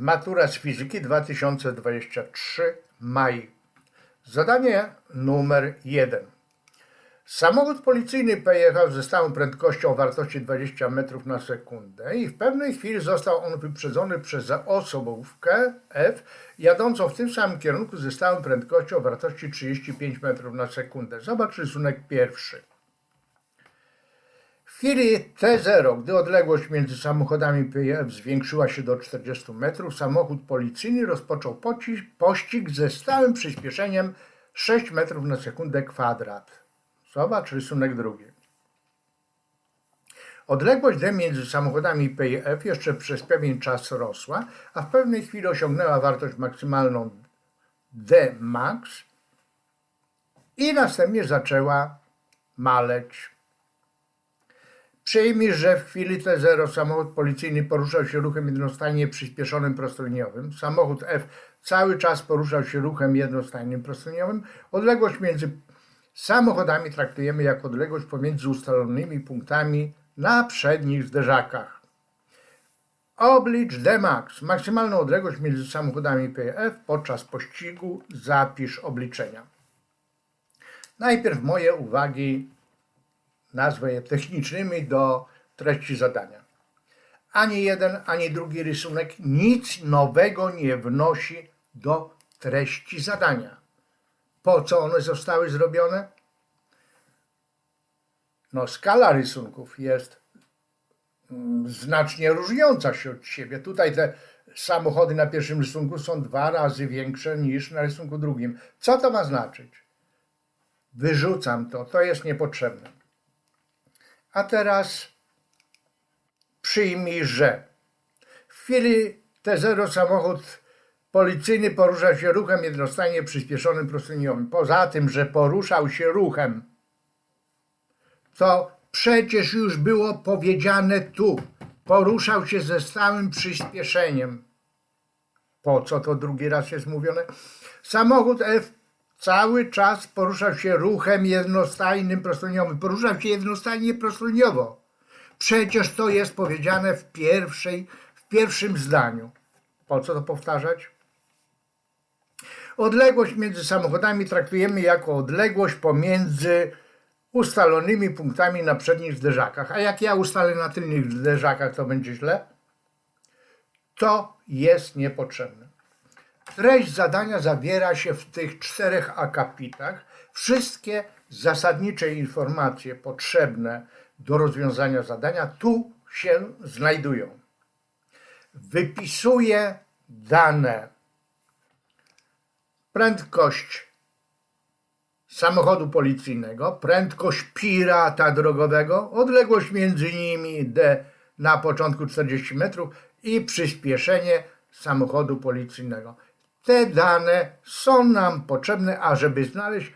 Matura z fizyki 2023 maj. Zadanie numer 1. Samochód policyjny pojechał ze stałą prędkością wartości 20 metrów na sekundę i w pewnej chwili został on wyprzedzony przez osobówkę F jadącą w tym samym kierunku ze stałą prędkością wartości 35 metrów na sekundę. Zobacz rysunek pierwszy. Chwili T0, gdy odległość między samochodami PF zwiększyła się do 40 metrów, samochód policyjny rozpoczął pościg ze stałym przyspieszeniem 6 metrów na sekundę kwadrat. Zobacz rysunek drugi. Odległość D między samochodami P jeszcze przez pewien czas rosła, a w pewnej chwili osiągnęła wartość maksymalną D max i następnie zaczęła maleć. Przyjmij, że w chwili T0 samochód policyjny poruszał się ruchem jednostajnie przyspieszonym prostolinijowym. Samochód F cały czas poruszał się ruchem jednostajnym prostolinijowym. Odległość między samochodami traktujemy jako odległość pomiędzy ustalonymi punktami na przednich zderzakach. Oblicz Dmax. Maksymalną odległość między samochodami PF podczas pościgu zapisz obliczenia. Najpierw moje uwagi nazwę technicznymi do treści zadania. Ani jeden, ani drugi rysunek nic nowego nie wnosi do treści zadania. Po co one zostały zrobione? No, skala rysunków jest mm, znacznie różniąca się od siebie. Tutaj te samochody na pierwszym rysunku są dwa razy większe niż na rysunku drugim. Co to ma znaczyć? Wyrzucam to, to jest niepotrzebne. A teraz przyjmij, że w chwili T0 samochód policyjny poruszał się ruchem jednostajnie przyspieszonym prostoliniowym. Poza tym, że poruszał się ruchem, to przecież już było powiedziane tu. Poruszał się ze stałym przyspieszeniem. Po co to drugi raz jest mówione? Samochód F cały czas poruszał się ruchem jednostajnym prostoliniowym. Poruszał się jednostajnie prostoliniowo. Przecież to jest powiedziane w, pierwszej, w pierwszym zdaniu. Po co to powtarzać? Odległość między samochodami traktujemy jako odległość pomiędzy ustalonymi punktami na przednich zderzakach. A jak ja ustalę na tylnych zderzakach, to będzie źle? To jest niepotrzebne. Treść zadania zawiera się w tych czterech akapitach. Wszystkie zasadnicze informacje potrzebne do rozwiązania zadania tu się znajdują. Wypisuję dane. Prędkość samochodu policyjnego, prędkość pirata drogowego, odległość między nimi d na początku 40 metrów i przyspieszenie samochodu policyjnego. Te dane są nam potrzebne, ażeby znaleźć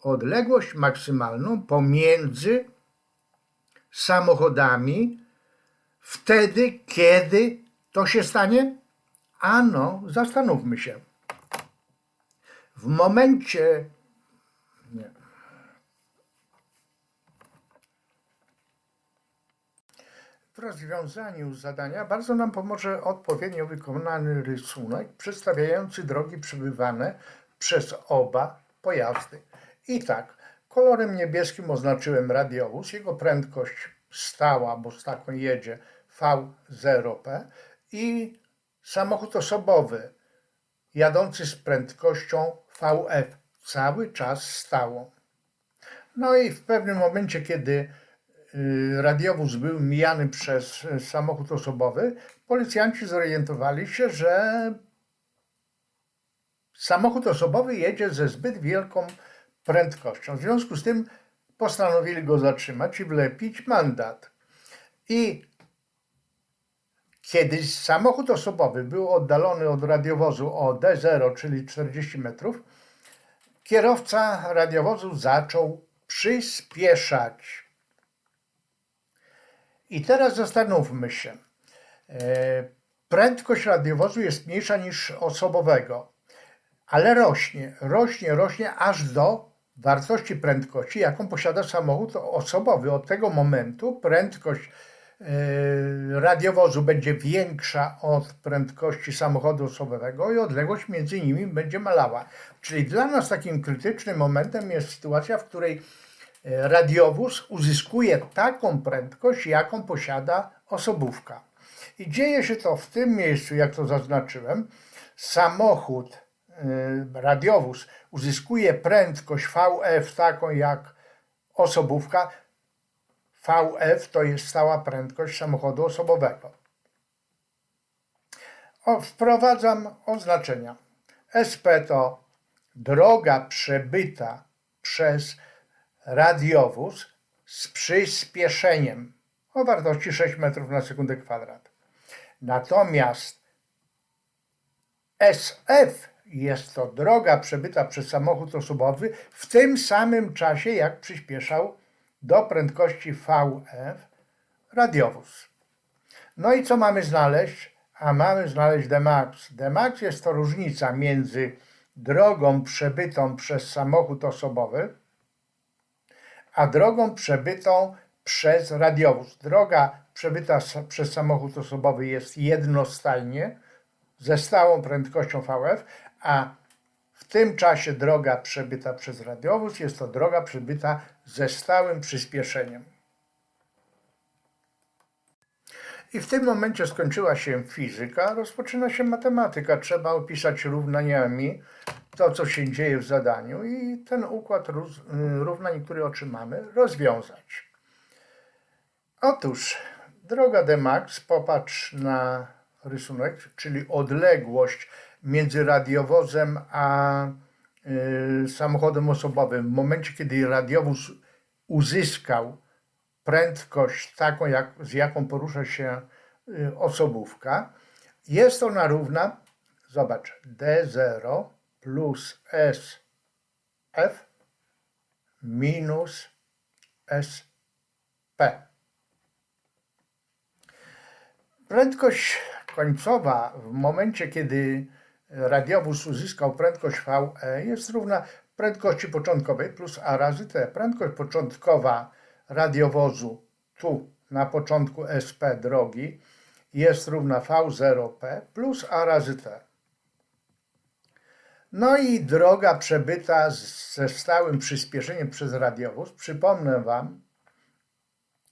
odległość maksymalną pomiędzy samochodami wtedy, kiedy to się stanie? Ano, zastanówmy się. W momencie. W rozwiązaniu zadania bardzo nam pomoże odpowiednio wykonany rysunek przedstawiający drogi przebywane przez oba pojazdy. I tak, kolorem niebieskim oznaczyłem radiowóz, jego prędkość stała, bo z taką jedzie V0P i samochód osobowy jadący z prędkością VF cały czas stało. No i w pewnym momencie, kiedy radiowóz był mijany przez y, samochód osobowy, policjanci zorientowali się, że samochód osobowy jedzie ze zbyt wielką prędkością. W związku z tym postanowili go zatrzymać i wlepić mandat. I kiedy samochód osobowy był oddalony od radiowozu o D0, czyli 40 metrów, kierowca radiowozu zaczął przyspieszać. I teraz zastanówmy się. E, Prędkość radiowozu jest mniejsza niż osobowego, ale rośnie, rośnie, rośnie aż do wartości prędkości, jaką posiada samochód osobowy. Od tego momentu prędkość e, radiowozu będzie większa od prędkości samochodu osobowego i odległość między nimi będzie malała. Czyli dla nas takim krytycznym momentem jest sytuacja, w której radiowóz uzyskuje taką prędkość, jaką posiada osobówka. I dzieje się to w tym miejscu, jak to zaznaczyłem. Samochód, e, radiowóz uzyskuje prędkość VF taką jak osobówka. VF to jest stała prędkość samochodu osobowego. O, wprowadzam oznaczenia. SP to droga przebyta przez radiowóz z przyspieszeniem o wartości 6 metrów na sekundę kwadrat. Natomiast SF jest to droga przebyta przez samochód osobowy w tym samym czasie, jak przyspieszał do prędkości VF radiowóz. No i co mamy znaleźć? A mamy znaleźć Dmax. Dmax jest to różnica między drogą przebytą przez samochód osobowy, a drogą przebytą przez radiowóz. Droga przebyta przez samochód osobowy jest jednostajnie ze stałą prędkością VF, a w tym czasie droga przebyta przez radiowóz jest to droga przebyta ze stałym przyspieszeniem. I w tym momencie skończyła się fizyka, rozpoczyna się matematyka. Trzeba opisać równaniami to, co się dzieje w zadaniu i ten układ równań, który otrzymamy, rozwiązać. Otóż, droga Dmax, popatrz na rysunek, czyli odległość między radiowozem a y, samochodem osobowym. W momencie, kiedy radiowóz uzyskał prędkość taką, jak, z jaką porusza się y, osobówka, jest ona równa, zobacz, D0 plus SF minus SP. Prędkość końcowa w momencie, kiedy radiowóz uzyskał prędkość VE jest równa prędkości początkowej plus A razy T. Prędkość początkowa radiowozu tu na początku SP drogi jest równa V0P plus A razy T. No i droga przebyta ze stałym przyspieszeniem przez radiowóz, przypomnę Wam,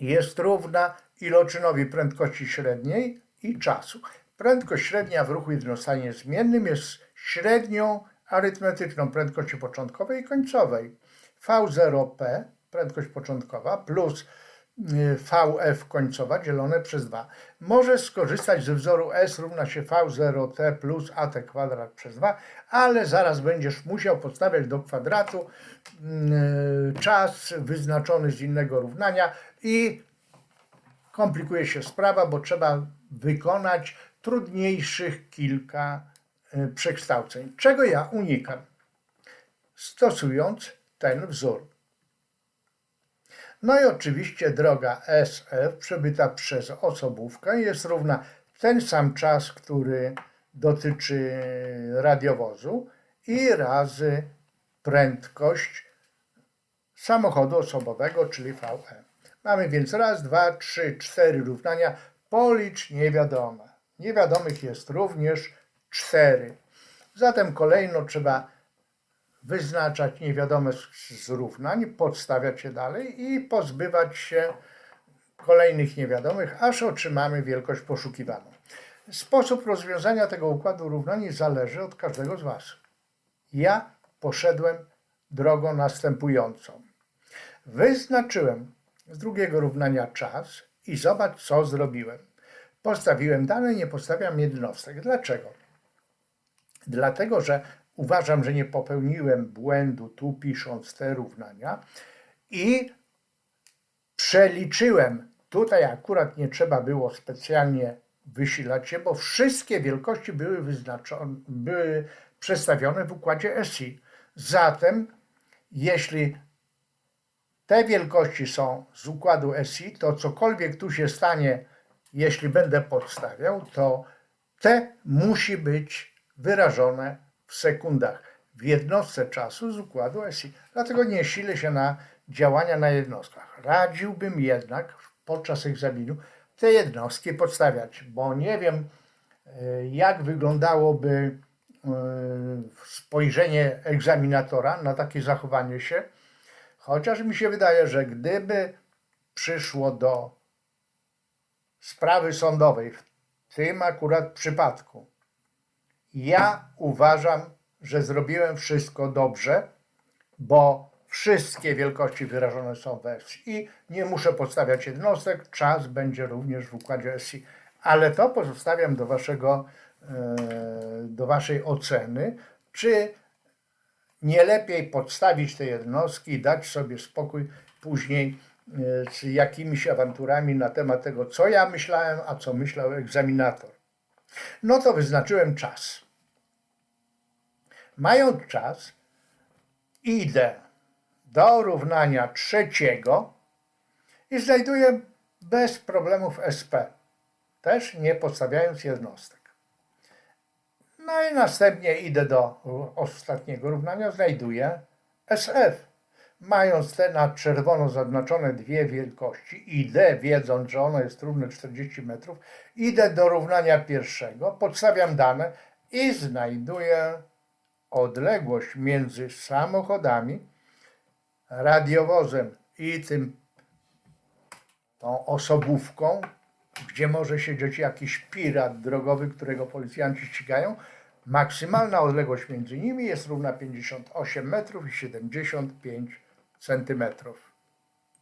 jest równa iloczynowi prędkości średniej i czasu. Prędkość średnia w ruchu jednostajnie zmiennym jest średnią arytmetyczną prędkości początkowej i końcowej. V0P, prędkość początkowa, plus VF końcowa dzielone przez 2. Możesz skorzystać ze wzoru S równa się V0T plus AT kwadrat przez 2, ale zaraz będziesz musiał podstawiać do kwadratu y, czas wyznaczony z innego równania i komplikuje się sprawa, bo trzeba wykonać trudniejszych kilka e, przekształceń, czego ja unikam, stosując ten wzór. No i oczywiście droga SF przebyta przez osobówkę jest równa ten sam czas, który dotyczy radiowozu i razy prędkość samochodu osobowego, czyli VE. Mamy więc raz, dwa, trzy, cztery równania. Policz niewiadome. Niewiadomych jest również cztery. Zatem kolejno trzeba wyznaczać niewiadome z równań, podstawiać je dalej i pozbywać się kolejnych niewiadomych, aż otrzymamy wielkość poszukiwaną. Sposób rozwiązania tego układu równań zależy od każdego z Was. Ja poszedłem drogą następującą. Wyznaczyłem z drugiego równania czas i zobacz, co zrobiłem. Postawiłem dane, nie postawiam jednostek. Dlaczego? Dlatego, że uważam, że nie popełniłem błędu tu pisząc te równania i przeliczyłem. Tutaj akurat nie trzeba było specjalnie wysilać się, bo wszystkie wielkości były wyznaczone, były przedstawione w układzie SI. Zatem, jeśli te wielkości są z układu SI, to cokolwiek tu się stanie, jeśli będę podstawiał, to T musi być wyrażone w sekundach, w jednostce czasu z układu SI. Dlatego nie silę się na działania na jednostkach. Radziłbym jednak podczas egzaminu te jednostki podstawiać, bo nie wiem, e, jak wyglądałoby e, spojrzenie egzaminatora na takie zachowanie się, chociaż mi się wydaje, że gdyby przyszło do sprawy sądowej w tym akurat przypadku, ja uważam, że zrobiłem wszystko dobrze, bo wszystkie wielkości wyrażone są w SI i nie muszę podstawiać jednostek, czas będzie również w układzie SI, ale to pozostawiam do, waszego, e, do waszej oceny, czy nie lepiej podstawić te jednostki i dać sobie spokój później e, z jakimiś awanturami na temat tego, co ja myślałem, a co myślał egzaminator. No to wyznaczyłem czas. Mając czas, idę do równania trzeciego i znajduję bez problemów SP, też nie podstawiając jednostek. No i następnie idę do ostatniego równania, znajduję SF. Mając te na czerwono zaznaczone dwie wielkości, idę, wiedząc, że ono jest równe 40 metrów, idę do równania pierwszego, podstawiam dane i znajduję odległość między samochodami, radiowozem i tym tą osobówką, gdzie może siedzieć jakiś pirat drogowy, którego policjanci ścigają, maksymalna odległość między nimi jest równa 58 metrów i 75 centymetrów.